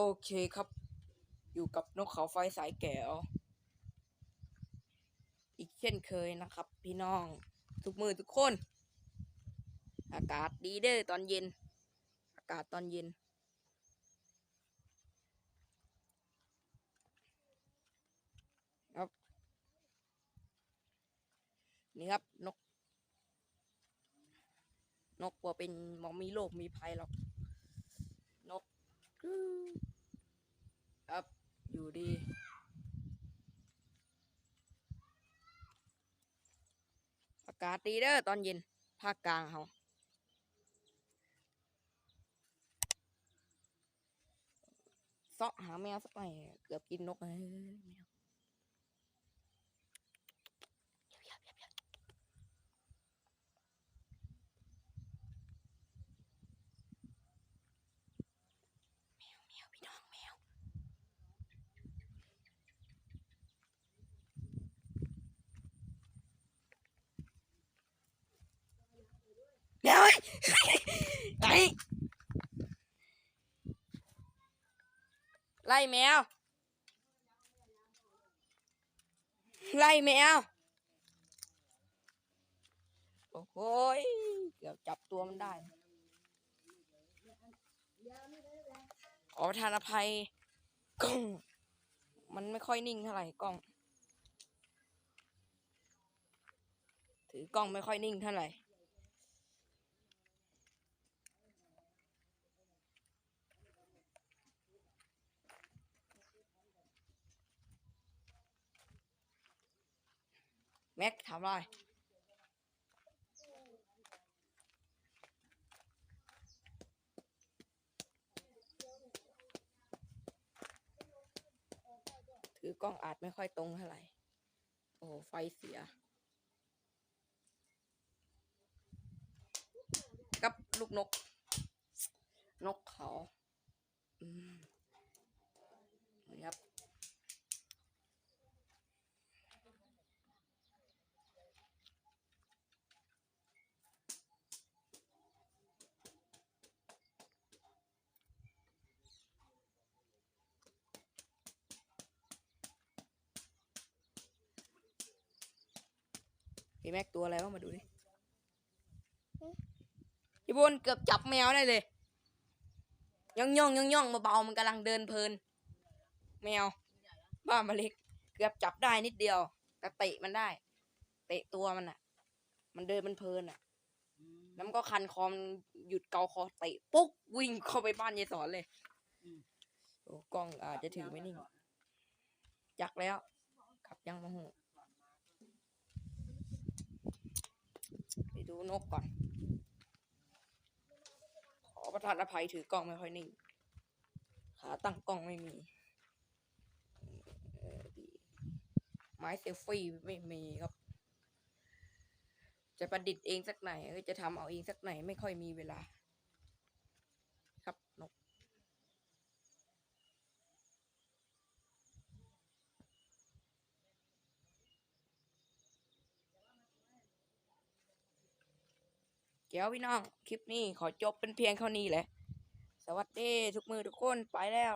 โอเคครับ อยู่กับนกเขาไฟสายแก้ว อีกเช่นเคยนะครับ พี่น้อง ทุกมือทุกคน อากาศดีเด้อตอนเย็น อากาศตอนเย็น ครับ นี่ครับนก นกว่าเป็นมองมีโรคมีภัยหรอก นกกึ๊กครับ อยู่ ดี อากาศดีเด้อตอนเย็น ภาคกลางเขาเสาะหาแมวสักหน่อย เกือบกินนกเลยแมวแมวแมวพี่น้องแมว แมวเอ้ย ไล่แมว ไล่แมว โอ้โหยเกือบจับตัวมันได้ขอทานอภัยกล้อง มันไม่ค่อยนิ่งเท่าไหร่กล้อง ถือกล้องไม่ค่อยนิ่งเท่าไหร่ แม็กทำไรถือกล้องอาจไม่ค่อยตรงเท่าไหร่ โอ้โหไฟเสีย กับลูกนก นกเขา อืมนี่ครับ พี่แม็กตัวอะไรบ้างมาดูดิพี่บนเกือบจับแมวได้เลยย่องย่องย่องย่องเบาๆมันกำลังเดินเพลิน แมว บ้ามาเล็ก เกือบจับได้นิดเดียวแต่เตะมันได้ เตะตัวมันอะ มันเดินมันเพลินอะแล้วมันก็คันคอมนหยุดเกาคอเตะปุ๊บวิ่งเข้าไปบ้านยายสอนเลยโอ้กล้องอาจจะถือไม่นิ่งจักแล้วขับยังมาหู ไปดูนกก่อน ขอประทานอภัยถือกล้องไม่ค่อยนิ่ง ขาตั้งกล้องไม่มีเออดีไม้เซลฟี่ไม่มีครับ จะประดิษฐ์เองสักไหนก็จะทำเอาเองสักไหนไม่ค่อยมีเวลา ครับนก เจ้าพี่น้อง คลิปนี้ขอจบเป็นเพียงเท่านี้แหละ สวัสดีทุกมือทุกคนไปแล้ว